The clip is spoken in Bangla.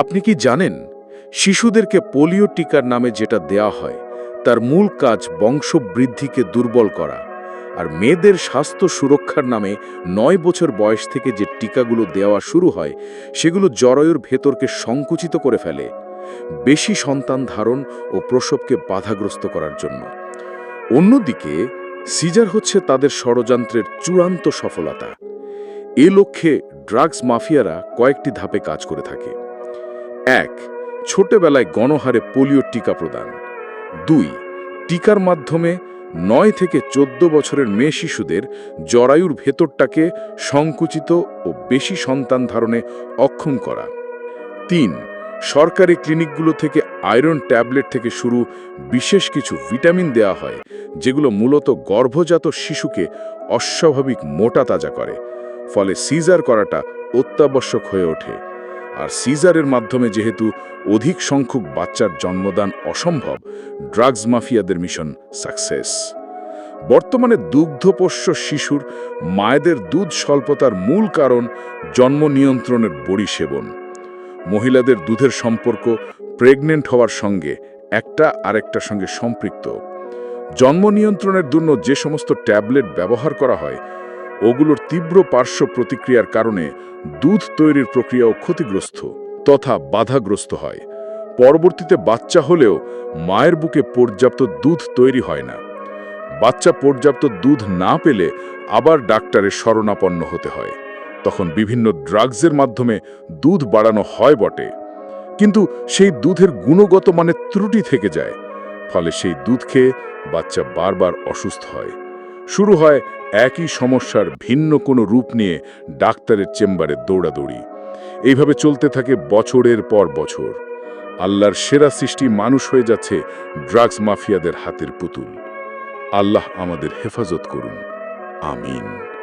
আপনি কি জানেন, শিশুদেরকে পোলিও টিকার নামে যেটা দেয়া হয়, তার মূল কাজ বংশবৃদ্ধিকে দুর্বল করা, আর মেয়েদের স্বাস্থ্য সুরক্ষার নামে নয় বছর বয়স থেকে যে টিকাগুলো দেওয়া শুরু হয়, সেগুলো জরায়ুর ভেতরকে সংকুচিত করে ফেলে। বেশি সন্তান ধারণ ও প্রসবকে বাধাগ্রস্ত করার জন্য। অন্যদিকে, সিজার হচ্ছে তাদের ষড়যন্ত্রের চূড়ান্ত সফলতা। এ লক্ষ্যে ড্রাগস মাফিয়ারা কয়েকটি ধাপে কাজ করে থাকে। এক, ছোটবেলায় গণহারে পোলিও টিকা প্রদান। দুই, টিকার মাধ্যমে নয় থেকে চোদ্দ বছরের মেয়ে শিশুদের জরায়ুর ভেতরটাকে সংকুচিত ও বেশি সন্তান ধারণে অক্ষম করা। তিন, সরকারি ক্লিনিকগুলো থেকে আয়রন ট্যাবলেট থেকে শুরু বিশেষ কিছু ভিটামিন দেওয়া হয়, যেগুলো মূলত গর্ভজাত শিশুকে অস্বাভাবিক মোটা তাজা করে, ফলে সিজার করাটা অত্যাবশ্যক হয়ে ওঠে। আর সিজারের মাধ্যমে যেহেতু অধিক সংখ্যক বাচ্চার জন্মদান অসম্ভব, ড্রাগস মাফিয়াদের মিশন সাকসেস। বর্তমানে দুগ্ধপোষ্য শিশুর মায়েদের দুধ স্বল্পতার মূল কারণ জন্ম নিয়ন্ত্রণের বড়ি সেবন মহিলাদের দুধের সম্পর্ক প্রেগনেন্ট হওয়ার সঙ্গে একটা আরেকটার সঙ্গে সম্পৃক্ত। জন্ম নিয়ন্ত্রণের জন্য যে সমস্ত ট্যাবলেট ব্যবহার করা হয় ওগুলোর তীব্র পার্শ্ব প্রতিক্রিয়ার কারণে দুধ তৈরির প্রক্রিয়াও ক্ষতিগ্রস্ত তথা বাধাগ্রস্ত হয়। পরবর্তীতে বাচ্চা হলেও মায়ের বুকে পর্যাপ্ত দুধ তৈরি হয় না। বাচ্চা পর্যাপ্ত দুধ না পেলে আবার ডাক্তারের শরণাপন্ন হতে হয়। তখন বিভিন্ন ড্রাগসের মাধ্যমে দুধ বাড়ানো হয় বটে। কিন্তু সেই দুধের গুণগত মানে ত্রুটি থেকে যায়। ফলে সেই দুধ খেয়ে বাচ্চা বারবার অসুস্থ হয়। শুরু হয় একই সমস্যার ভিন্ন কোনো রূপ নিয়ে ডাক্তারের চেম্বারে দৌড়াদৌড়ি। এইভাবে চলতে থাকে বছরের পর বছর। আল্লাহর সেরা সৃষ্টি মানুষ হয়ে যাচ্ছে ড্রাগস মাফিয়াদের হাতের পুতুল। আল্লাহ আমাদের হেফাজত করুন। আমিন।